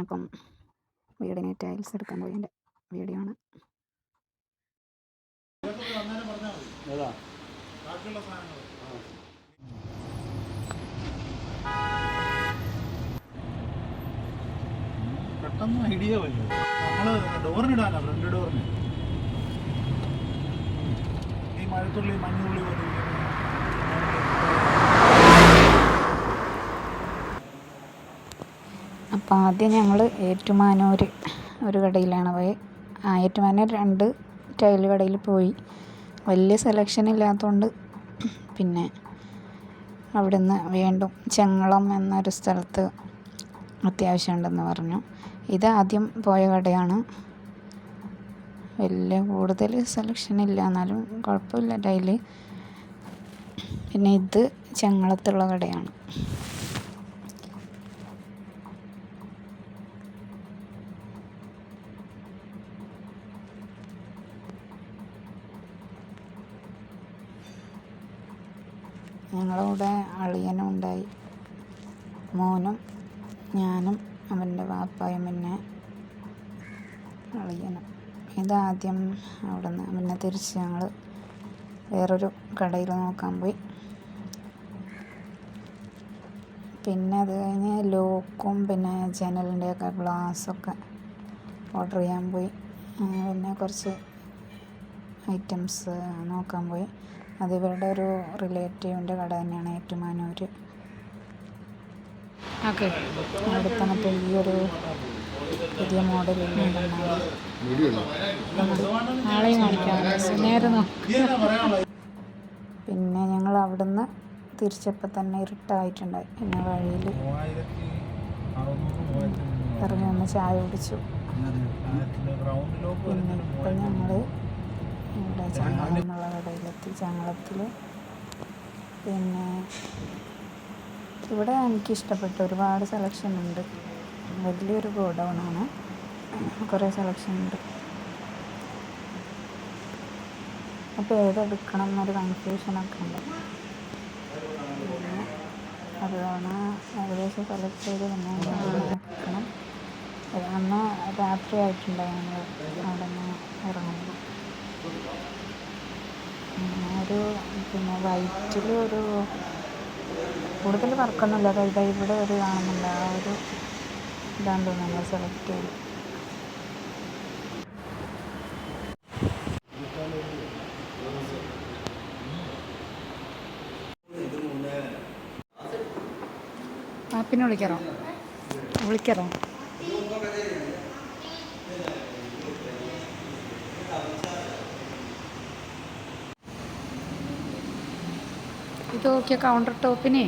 അപ്പം വീടിന് ടൈൽസ് എടുക്കാൻ പോയി. എന്റെ വീഡിയോ പെട്ടെന്ന് ഐഡിയ ഡോറിനിടാനാ ഫ്രണ്ട് ഡോറിന് ഈ മഴത്തുള്ളി മഞ്ഞുള്ളി പോലെ അപ്പോൾ ആദ്യം ഞങ്ങൾ ഏറ്റുമാനൂർ ഒരു കടയിലാണ് പോയത് ആ ഏറ്റുമാനൂർ രണ്ട് ടൈൽ കടയിൽ പോയി. വലിയ സെലക്ഷൻ ഇല്ലാത്തതുകൊണ്ട് പിന്നെ അവിടുന്ന് വീണ്ടും ചെങ്ങളം എന്നൊരു സ്ഥലത്ത് അത്യാവശ്യമുണ്ടെന്ന് പറഞ്ഞു. ഇത് ആദ്യം പോയ കടയാണ്. വലിയ കൂടുതൽ സെലക്ഷൻ ഇല്ല. എന്നാലും കുഴപ്പമില്ല ടൈൽ. പിന്നെ ഇത് ചെങ്ങളത്തുള്ള കടയാണ്. ഞങ്ങളുടെ അളിയനും ഉണ്ടായി മോനും ഞാനും അവന്റെ വാപ്പായും പിന്നെ അളിയനും. ഇതാദ്യം അവിടെ നിന്ന് പിന്നെ തിരിച്ച് ഞങ്ങൾ വേറൊരു കടയിൽ നോക്കാൻ പോയി. പിന്നെ അത് കഴിഞ്ഞ് ലോക്കും പിന്നെ ജനലിന്റെയൊക്കെ ഗ്ലാസ്സൊക്കെ ഓർഡർ ചെയ്യാൻ പോയി. പിന്നെ കുറച്ച് ഐറ്റംസ് നോക്കാൻ പോയി. അത് ഇവരുടെ ഒരു റിലേറ്റീവിന്റെ കട തന്നെയാണ് ഏറ്റുമാനൂർ. ഓക്കെ. അവിടുത്തെ മറ്റേ ഈ ഒരു പുതിയ മോഡൽ നാളെയും കാണിക്കാം നേരെ നോക്ക്. പിന്നെ ഞങ്ങൾ അവിടുന്ന് തിരിച്ചപ്പോൾ തന്നെ ഇരുട്ടായിട്ടുണ്ടായി പിന്നെ വഴിയിൽ ഇറങ്ങി ഒന്ന് ചായ കുടിച്ചു. പിന്നെ ഇപ്പം ഞങ്ങൾ ഇവിടെ ചങ്ങളം എന്നുള്ള കടയിലെത്തി ചങ്ങളത്തിൽ. പിന്നെ ഇവിടെ എനിക്ക് ഇഷ്ടപ്പെട്ട ഒരുപാട് സെലക്ഷൻ ഉണ്ട്. വലിയൊരു ഗോഡൗണാണ്. കുറേ സെലക്ഷൻ ഉണ്ട്. അപ്പോൾ ഏതെടുക്കണം എന്നൊരു കൺഫ്യൂഷനൊക്കെ ഉണ്ട്. അതുകൊണ്ട് ഏകദേശം സെലക്ട് ചെയ്ത് പിന്നെ എടുക്കണം. അന്ന് രാത്രി ആയിട്ടുണ്ടായിരുന്നു അവിടെ നിന്ന് ഇറങ്ങുമ്പോൾ ഒരു പിന്നെ വൈറ്റിൽ ഒരു കൂടുതൽ വർക്കൊന്നുമില്ല. ഇതാ ഇവിടെ ഒരു കാണുന്നുണ്ട്. ആ ഒരു ഇതാണ് തോന്നുന്നു നമ്മൾ സെലക്ട് ചെയ്ത് പാപ്പിനെ വിളിക്കാറോ വിളിക്കാറോ ഇത് നോക്കിയ കൗണ്ടർ ടോപ്പിനെ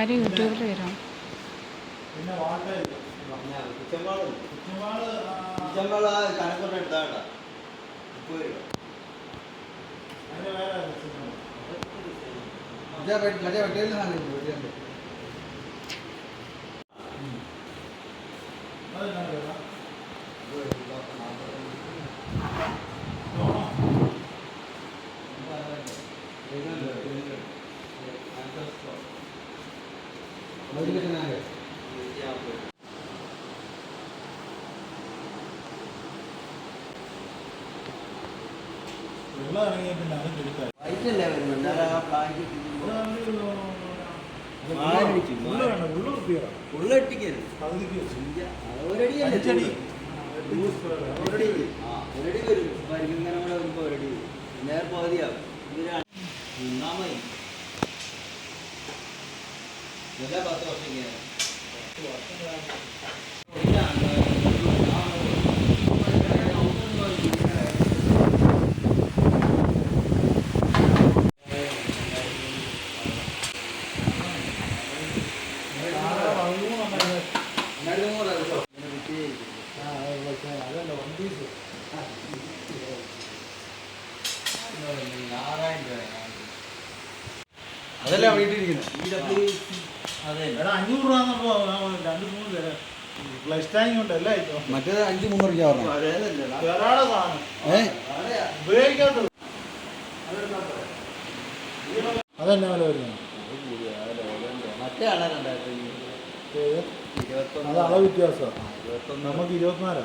എല്ലാവരും യൂട്യൂബിൽ വരും. മറ്റേ വെട്ടയിൽ വില? വെള്ളം ഇറങ്ങിയ പിന്നെ അത് ചുരുക്കായി വൈറ്റല്ലേ വരുന്നുണ്ട് ആ പ്ലാന്റ് ഉള്ളു വേണ്ട ഉള്ളു വൃത്തിയാണ് ഉള്ളൊട്ടിക്കരുത് പകുതിക്ക് വെച്ചു ഒരടിയല്ലേ അഞ്ചടി ഒരടി ആ ഒരടി വരും വരും ഇങ്ങനെ കൂടെ വരുമ്പോൾ ഒരടി വരും നേരെ പകുതിയാവും ഇതിനാണ് നിന്നാ ഇതെല്ലാം പത്ത് വർഷം ഇങ്ങനെ അതല്ല വൺ പീസ് അതല്ല വീട്ടിലിരിക്കുന്നത് അതെ എടാ അഞ്ഞൂറ് രൂപ എന്നപ്പോ രണ്ട് മൂന്ന് പേര്. പ്ലസ് ടാങ് കൊണ്ട് എല്ലാം അയച്ചോ മറ്റേത് അഞ്ച് മുന്നൂറ് രൂപ പറഞ്ഞു? ധാരാളം സാധനം ഏ? ഉപയോഗിക്കാത്തത്. അതെന്നാ വില വരുന്നത്. മറ്റേ ആളെ രണ്ടായിരത്തി അത് അളവ് വ്യത്യാസമാണ് നമുക്ക് ഇരുപത്തിനാലാ.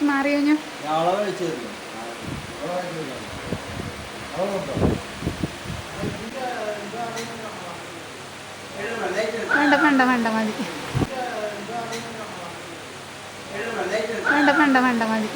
അളവ് മാറി കഴിഞ്ഞു? വേണ്ട വേണ്ട വേണ്ട മതി. വേണ്ട വേണ്ട വേണ്ട മതി.